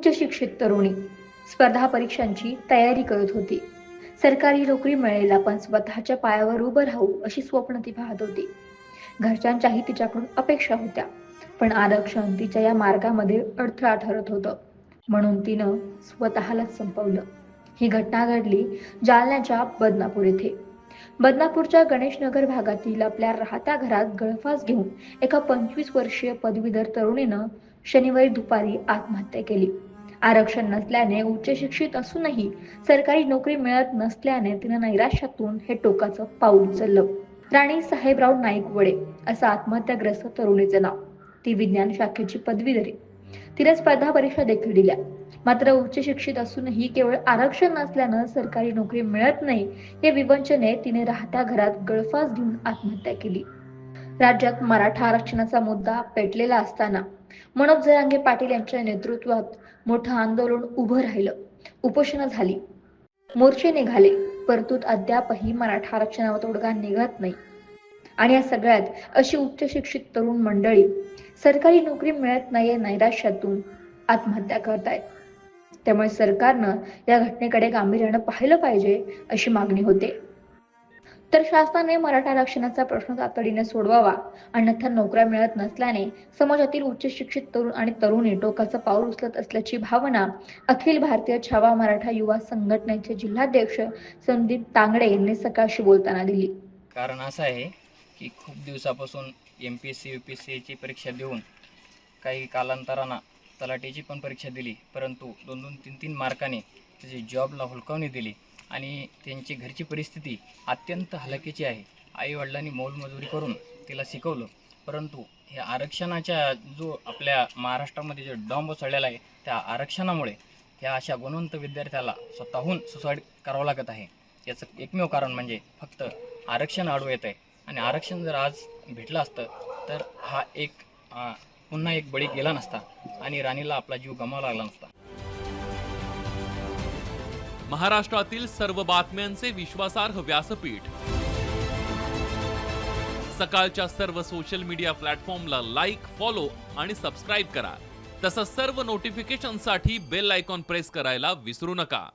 उच्च शिक्षित तरुणी स्पर्धा परीक्षांची तयारी करत होती. सरकारी नोकरी मिळेल आपण स्वतःच्या पायावर उभं राहू अशी स्वप्न ती पाहत होती. घरच्यांच्याही तिच्याकडून अपेक्षा होत्या पण आरक्षण तिच्या या मार्गामध्ये अडथळा ठरत होतं. म्हणून तिनं स्वतःलाच संपवलं. ही घटना घडली जालन्याच्या बदनापूर येथे. बदनापूरच्या गणेशनगर भागातील आपल्या राहत्या घरात गळफास घेऊन एका पंचवीस वर्षीय पदवीधर तरुणीनं शनिवारी दुपारी आत्महत्या केली. आरक्षण नसल्याने उच्च शिक्षित असूनही सरकारी नोकरी मिळत नसल्याने तिनं नैराश्यातून हे टोकाचं पाऊल उचललं. राणी साहेबराव नाईक वडे असं आत्महत्याग्रस्त तरुणीचं नाव. ती विज्ञान शाखेची पदवीधरी. तिने स्पर्धा परीक्षा देखील दिल्या. मात्र उच्च शिक्षित असूनही केवळ आरक्षण नसल्यानं सरकारी नोकरी मिळत नाही या विवंचने तिने राहत्या घरात गळफास घेऊन आत्महत्या केली. राज्यात मराठा आरक्षणाचा मुद्दा पेटलेला असताना मनोज जरांगे पाटील यांच्या नेतृत्वात मोठं आंदोलन उभं राहिलं. उपोषण झाली. मोर्चे निघाले परंतु अद्यापही मराठा आरक्षणावर तोडगा निघत नाही. आणि या सगळ्यात अशी उच्च शिक्षित तरुण मंडळी सरकारी नोकरी मिळत नाहीये नैराश्यातून आत्महत्या करतायत. त्यामुळे सरकारनं या घटनेकडे गांभीर्यानं पाहिलं पाहिजे अशी मागणी होते. तर शासनाने मराठा आरक्षणाचा प्रश्न तातडीने सोडवावा. अन्यथा नोकऱ्या मिळत नसल्याने समाजातील उच्च शिक्षित तरुण आणि तरुणी टोकाचं पाऊल उचलत असल्याची भावना अखिल भारतीय छावा मराठा युवा संघटनेचे जिल्हाध्यक्ष संदीप तांगडे यांनी सकाळशी बोलताना दिली. कारण असं आहे की खूप दिवसापासून M P S C U P S सीची परीक्षा देऊन काही कालांतरानं तलाठीची पण परीक्षा दिली परंतु दोन दोन तीन तीन मार्काने त्याची जॉबला हुलकावणी दिली आणि त्यांची घरची परिस्थिती अत्यंत हलकीची आहे. आईवडिलांनी मोलमजुरी करून तिला शिकवलं परंतु हे आरक्षणाच्या जो आपल्या महाराष्ट्रामध्ये जो डॉम्ब चढलेला आहे त्या आरक्षणामुळे ह्या अशा गुणवंत विद्यार्थ्याला स्वतःहून सुसाईड करावं लागत आहे. याचं एकमेव कारण म्हणजे फक्त आरक्षण आडवं येत आहे आणि आरक्षण जर आज भेटलं असतं तर हा एक पुन्हा एक बळी गेला नसता आणि राणीला आपला जीव गमावा लागला नसता. महाराष्ट्रातील सर्व बातम्यांचे विश्वासार्ह व्यासपीठ. सकाळच्या सर्व सोशल मीडिया प्लॅटफॉर्मला लाईक फॉलो आणि सबस्क्राईब करा. तसंच सर्व नोटिफिकेशनसाठी बेल आयकॉन प्रेस करायला विसरू नका.